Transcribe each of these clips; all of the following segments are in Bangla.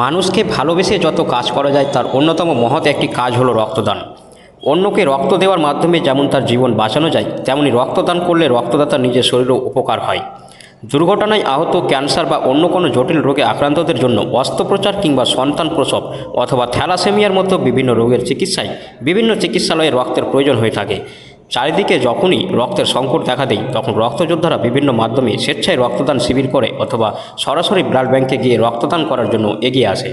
মানুষকে ভালোবেসে যত কাজ করা যায় তার অন্যতম মহৎ একটি কাজ হলো রক্তদান। অন্যকে রক্ত দেওয়ার মাধ্যমে যেমন তার জীবন বাঁচানো যায়, তেমনি রক্তদান করলে রক্তদাতার নিজের শরীরেও উপকার হয়। দুর্ঘটনায় আহত ক্যান্সার বা অন্য কোনো জটিল রোগে আক্রান্তদের জন্য অস্ত্রোপচার কিংবা সন্তান প্রসব অথবা থ্যালাসেমিয়ার মতো বিভিন্ন রোগের চিকিৎসায় বিভিন্ন চিকিৎসালয়ে রক্তের প্রয়োজন হয়ে থাকে। চারিদিকে যখনই রক্তের সংকট দেখা দেয়, তখন রক্তযোদ্ধারা বিভিন্ন মাধ্যমে স্বেচ্ছায় রক্তদান শিবির করে অথবা সরাসরি ব্লাড ব্যাংকে গিয়ে রক্তদান করার জন্য এগিয়ে আসে।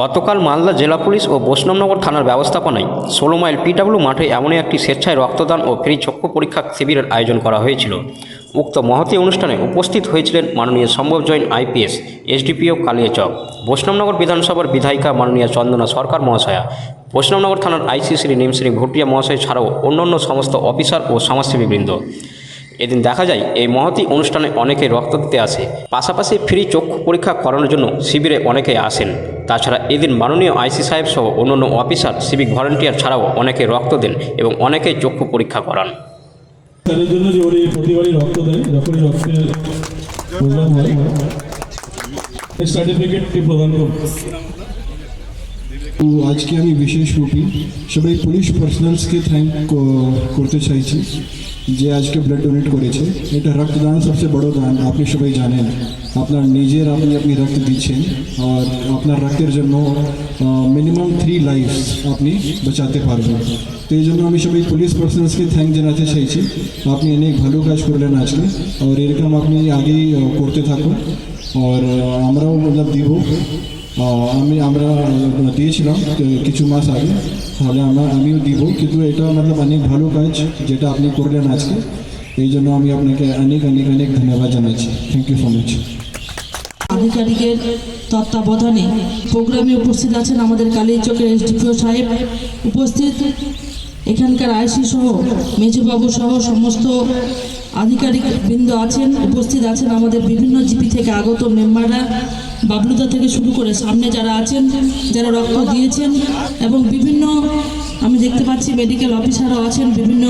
গতকাল মালদা জেলা পুলিশ ও বৈষ্ণবনগর থানার ব্যবস্থাপনায় ষোলো মাইল পিডাব্লিউ মাঠে এমনই একটি স্বেচ্ছায় রক্তদান ও ফ্রি চক্ষু পরীক্ষা শিবিরের আয়োজন করা হয়েছিল। উক্ত মহতী অনুষ্ঠানে উপস্থিত হয়েছিলেন মাননীয় সম্ভব জৈন আইপিএস এসডিপিও কালিয়াচক, বৈষ্ণবনগর বিধানসভার বিধায়িকা মাননীয় চন্দনা সরকার মহাশয়া বৈষ্ণবনগর থানার আইসি শ্রী নিমশ্রী ভুটিয়া মহাশয় ছাড়াও অন্যান্য সমস্ত অফিসার ও সমাজসেবীবৃন্দ। এদিন দেখা যায়, এই মহতী অনুষ্ঠানে অনেকে রক্ত দিতে আসে। পাশাপাশি ফ্রি চক্ষু পরীক্ষা করানোর জন্য শিবিরে অনেকে আসেন। তাছাড়া এদিন মাননীয় আইসি সাহেব সহ অন্যান্য অফিসার, সিভিক ভলেন্টিয়ার ছাড়াও অনেকে রক্ত দেন এবং অনেকেই চক্ষু পরীক্ষা করান। সার্টিফিকেটটি প্রদান আজকে আমি বিশেষ রূপে সবাই পুলিশ পার্সোনালসকে থ্যাংক করতে চাইছি যে আজকে ব্লাড ডোনেট করেছে এটা রক্তদান সবচেয়ে বড় দান আপনি সবাই জানেন আপনার নিজের আপনি আপনি রক্ত দিচ্ছেন আর আপনার রক্তের জন্য মিনিমাম থ্রি লাইফ আপনি বাঁচাতে পারবেন তো এই জন্য আমি সবাই পুলিশ পার্সোনালসকে থ্যাংক জানাতে চাইছি আপনি অনেক ভালো কাজ করলেন আজকে আর এরকম আপনি আগেই আহ, করতে থাকুন আর আহ, আমরাও মতলব দিব আহ, আমি, আমরা দিয়েছিলাম কিছু মাস আগে। তাহলে আমরা, আমিও দিব, কিন্তু এটা মতলব অনেক ভালো কাজ যেটা আপনি করলেন আজকে। এই জন্য আমি আপনাকে অনেক অনেক অনেক ধন্যবাদ জানাচ্ছি। থ্যাংক ইউ সো মাচ আধিকারিকের তত্ত্বাবধানে প্রোগ্রামে উপস্থিত আছেন আমাদের কালীচকের এসডিপিও সাহেব। উপস্থিত এখানকার আইসি সহ, মেজবাবু সহ সমস্ত আধিকারিক বৃন্দ আছেন, উপস্থিত আছেন আমাদের বিভিন্ন জিপি থেকে আগত মেম্বাররা, বাবলুদা থেকে শুরু করে সামনে যারা আছেন, যারা রক্ত দিয়েছেন এবং বিভিন্ন, আমি দেখতে পাচ্ছি মেডিকেল অফিসারও আছেন, বিভিন্ন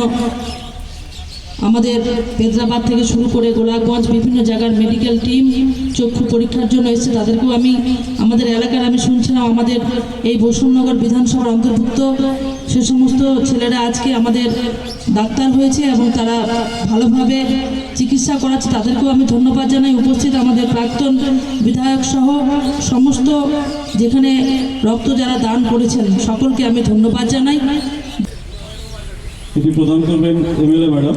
আমাদের পেদ্রাবাদ থেকে শুরু করে গোলাপগঞ্জ বিভিন্ন জায়গার মেডিকেল টিম চক্ষু পরীক্ষার জন্য এসেছে। তাদেরকেও আমি, আমাদের এলাকার আমি শুনছিলাম, আমাদের এই বৈষ্ণবনগর বিধানসভার অন্তর্ভুক্ত। সে সমস্ত ছেলেরা আজকে আমাদের ডাক্তার হয়েছে এবং তারা ভালোভাবে চিকিৎসা করাচ্ছে। তাদেরকেও আমি ধন্যবাদ জানাই। উপস্থিত আমাদের প্রাক্তন বিধায়ক সহ সমস্ত যেখানে রক্ত যারা দান করেছেন, সকলকে আমি ধন্যবাদ জানাই। এটি প্রদান করবেন এমএলএ ম্যাডাম।